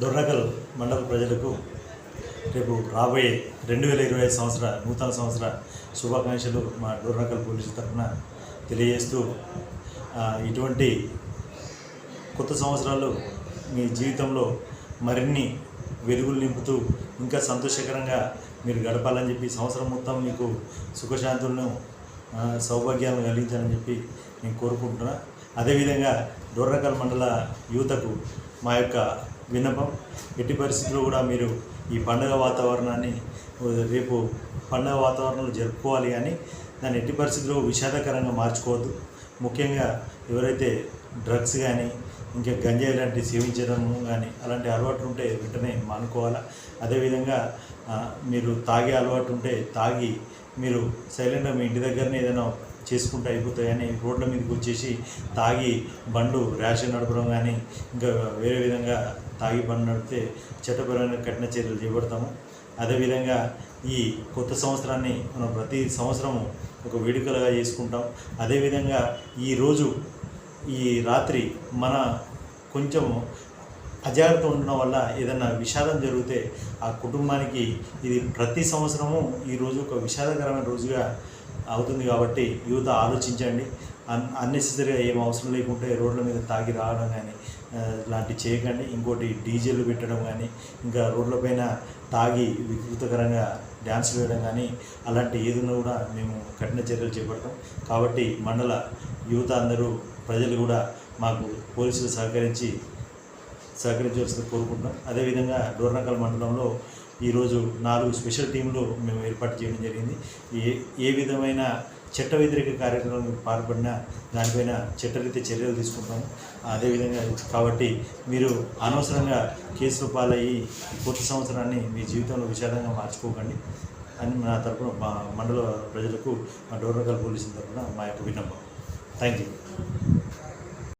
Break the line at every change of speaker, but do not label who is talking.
దొర్రకల్ మండల ప్రజలకు రేపు రాబోయే రెండు వేల ఇరవై ఐదు సంవత్సర నూతన సంవత్సర శుభాకాంక్షలు మా డోర్నకల్ పోలీసు తరఫున తెలియజేస్తూ ఇటువంటి కొత్త సంవత్సరాలు మీ జీవితంలో మరిన్ని వెలుగులు నింపుతూ ఇంకా సంతోషకరంగా మీరు గడపాలని చెప్పి సంవత్సరం మొత్తం మీకు సుఖశాంతులను సౌభాగ్యాలను కలిగించాలని చెప్పి నేను కోరుకుంటున్నా. అదేవిధంగా డోర్నకల్ మండల యువతకు మా యొక్క విన్నపం. ఎట్టి పరిస్థితుల్లో కూడా మీరు ఈ పండగ వాతావరణాన్ని రేపు పండగ వాతావరణంలో జరుపుకోవాలి కానీ దాన్ని ఎట్టి పరిస్థితుల్లో విషాదకరంగా మార్చుకోవద్దు. ముఖ్యంగా ఎవరైతే డ్రగ్స్ కానీ ఇంకా గంజాయి లాంటి సేవించడం కానీ అలాంటి అలవాటు ఉంటే వెంటనే మానుకోవాలా. అదేవిధంగా మీరు తాగే అలవాటు ఉంటే తాగి మీరు సైలెంట్గా మీ ఇంటి దగ్గరనే ఏదైనా చేసుకుంటూ అయిపోతాయని రోడ్ల మీదకి వచ్చేసి తాగి బండ్లు ర్యాష్ నడపడం కానీ ఇంకా వేరే విధంగా తాగి బండ్లు నడిపితే చట్టపరమైన కఠిన చర్యలు చేపడతాము. అదేవిధంగా ఈ కొత్త సంవత్సరాన్ని మనం ప్రతి సంవత్సరము ఒక వేడుకలుగా చేసుకుంటాం. అదేవిధంగా ఈరోజు ఈ రాత్రి మన కొంచెం అజాగ్రత్త ఉండడం వల్ల ఏదైనా విషాదం జరిగితే ఆ కుటుంబానికి ఇది ప్రతి సంవత్సరము ఈ రోజు ఒక విషాదకరమైన రోజుగా అవుతుంది కాబట్టి యువత ఆలోచించండి. అన్ అన్నెసెసరీగా ఏం అవసరం లేకుంటే రోడ్ల మీద తాగి రావడం కానీ లాంటివి చేయకండి. ఇంకోటి డీజేలు పెట్టడం కానీ ఇంకా రోడ్లపైన తాగి వికృతకరంగా డ్యాన్స్ వేయడం కానీ అలాంటి ఏదైనా కూడా మేము కఠిన చర్యలు చేపడతాం. కాబట్టి మండల యువత అందరూ ప్రజలు కూడా మాకు పోలీసులు సహకరించి సహకరించవలసింది కోరుకుంటున్నాం. అదేవిధంగా డోర్నకల్ మండలంలో ఈరోజు నాలుగు స్పెషల్ టీంలు మేము ఏర్పాటు చేయడం జరిగింది. ఏ ఏ విధమైన చట్ట వ్యతిరేక కార్యక్రమం పాల్పడినా దానిపైన చట్టరీత్యా చర్యలు తీసుకుంటాము. అదేవిధంగా కాబట్టి మీరు అనవసరంగా కేసులు పాలయ్యి ఈ కొత్త సంవత్సరాన్ని మీ జీవితంలో విషాదంగా మార్చుకోకండి అని నా తరపున మా మండల ప్రజలకు మా డోర్నకల్ పోలీసుల తరపున మా యొక్క విన్నపం. Thank you